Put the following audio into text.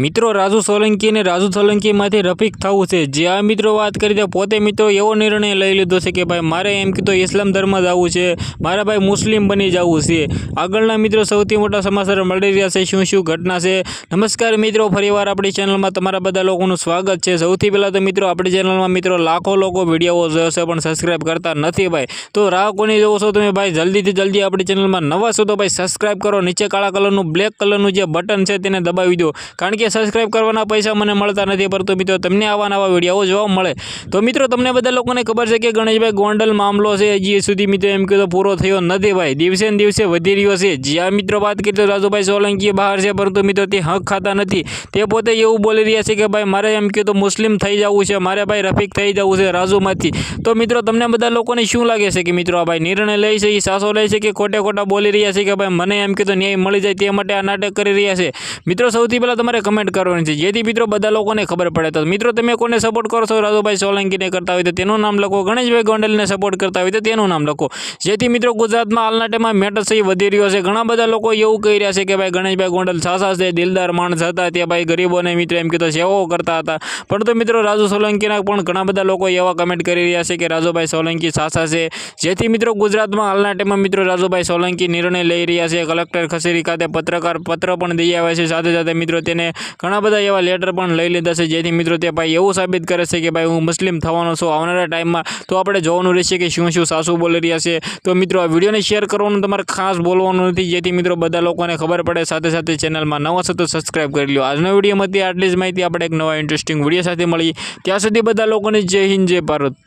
મિત્રો, રાજુ સોલંકી અને રાજુ સોલંકીમાંથી રફીક થવું છે. જે આ મિત્રો વાત કરી તો પોતે મિત્રો એવો નિર્ણય લઈ લીધો છે કે ભાઈ, મારે એમ કીધું, ઇસ્લામ ધર્મ જવું છે. મારા ભાઈ મુસ્લિમ બની જવું છે. આગળના મિત્રો સૌથી મોટા સમાચાર મળી રહ્યા છે. શું શું ઘટના છે? નમસ્કાર મિત્રો, ફરીવાર આપણી ચેનલમાં તમારા બધા લોકોનું સ્વાગત છે. સૌથી પહેલાં તો મિત્રો, આપણી ચેનલમાં મિત્રો લાખો લોકો વીડિયો જોયો છે, પણ સબસ્ક્રાઇબ કરતા નથી ભાઈ. તો રાહ કોની જોવો છો તમે ભાઈ? જલ્દીથી જલ્દી આપણી ચેનલમાં નવા છો તો ભાઈ સબસ્ક્રાઇબ કરો. નીચે કાળા કલરનું બ્લેક કલરનું જે બટન છે, તેને દબાવી દો. કારણ કે સબસ્ક્રાઇબ કરવાના પૈસા મને મળતા નથી, પરંતુ મિત્રો તમને આવા નવા વીડિયો જોવા મળે. તો મિત્રો, તમને બધા લોકોને ખબર છે કે ગણેશભાઈ ગોંડલ મામલો છે, હજી સુધી મિત્રો એમ કીધું પૂરો થયો નથી ભાઈ. દિવસે ને દિવસે વધી રહ્યો છે. જ્યાં મિત્રો વાત કરી તો રાજુભાઈ સોલંકી બહાર છે, પરંતુ મિત્રો તે હક ખાતા નથી. તે પોતે એવું બોલી રહ્યા છે કે ભાઈ, મારે એમ કીધું મુસ્લિમ થઈ જવું છે, મારે ભાઈ રફીક થઈ જવું છે રાજુમાંથી. તો મિત્રો, તમને બધા લોકોને શું લાગે છે કે મિત્રો આ ભાઈ નિર્ણય લે છે એ સાસો લે છે કે ખોટે ખોટા બોલી રહ્યા છે કે ભાઈ મને એમ કીધું ન્યાય મળી જાય તે માટે આ નાટક કરી રહ્યા છે? મિત્રો, સૌથી પહેલાં તમારે કમેન્ટ કરવાની છે. જેથી મિત્રો બધા લોકોને ખબર પડે. તો મિત્રો, તમે કોને સપોર્ટ કરો છો? રાજુભાઈ સોલંકીને કરતા હોય તો તેનું નામ લખો. ગણેશભાઈ ગોંડલને સપોર્ટ કરતા હોય તો તેનું નામ લખો. જેથી મિત્રો ગુજરાતમાં હાલના ટાઈમમાં મેટર સહી વધી રહ્યો છે. ઘણા બધા લોકો એવું કહી રહ્યા છે કે ભાઈ ગણેશભાઈ ગોંડલ સાસા છે, દિલદાર માણસ હતા. તે ભાઈ ગરીબોને મિત્રો એમ કીધું સેવાઓ કરતા હતા. પરંતુ મિત્રો, રાજુ સોલંકીના પણ ઘણા બધા લોકો એવા કમેન્ટ કરી રહ્યા છે કે રાજુભાઈ સોલંકી સાસા છે. જેથી મિત્રો, ગુજરાતમાં હાલના ટાઈમમાં મિત્રો, રાજુભાઈ સોલંકી નિર્ણય લઈ રહ્યા છે. કલેક્ટર ખસેરી ખાતે પત્રકાર પત્ર પણ દઈ આવ્યા છે. સાથે સાથે મિત્રો, તેને ઘણા બધા એવા લેટર પણ લઈ લીધા છે. જેથી મિત્રો તે ભાઈ એવું સાબિત કરે છે કે ભાઈ હું મુસ્લિમ થવાનો છું આવનારા ટાઈમમાં તો આપણે જોવાનું રહેશે કે શું શું સાસુ બોલી રહ્યા છે. તો મિત્રો આ વિડીયોને શેર કરવાનું તમારે ખાસ બોલવાનું નથી. જેથી મિત્રો બધા લોકોને ખબર પડે. સાથે સાથે ચેનલમાં નવા છો તો સબસ્ક્રાઇબ કરી લો આજનો વિડીયોમાંથી આટલી જ માહિતી. આપણે એક નવા ઇન્ટરેસ્ટિંગ વીડિયો સાથે મળી. ત્યાં સુધી બધા લોકોને જય હિન્દ, જય ભારત.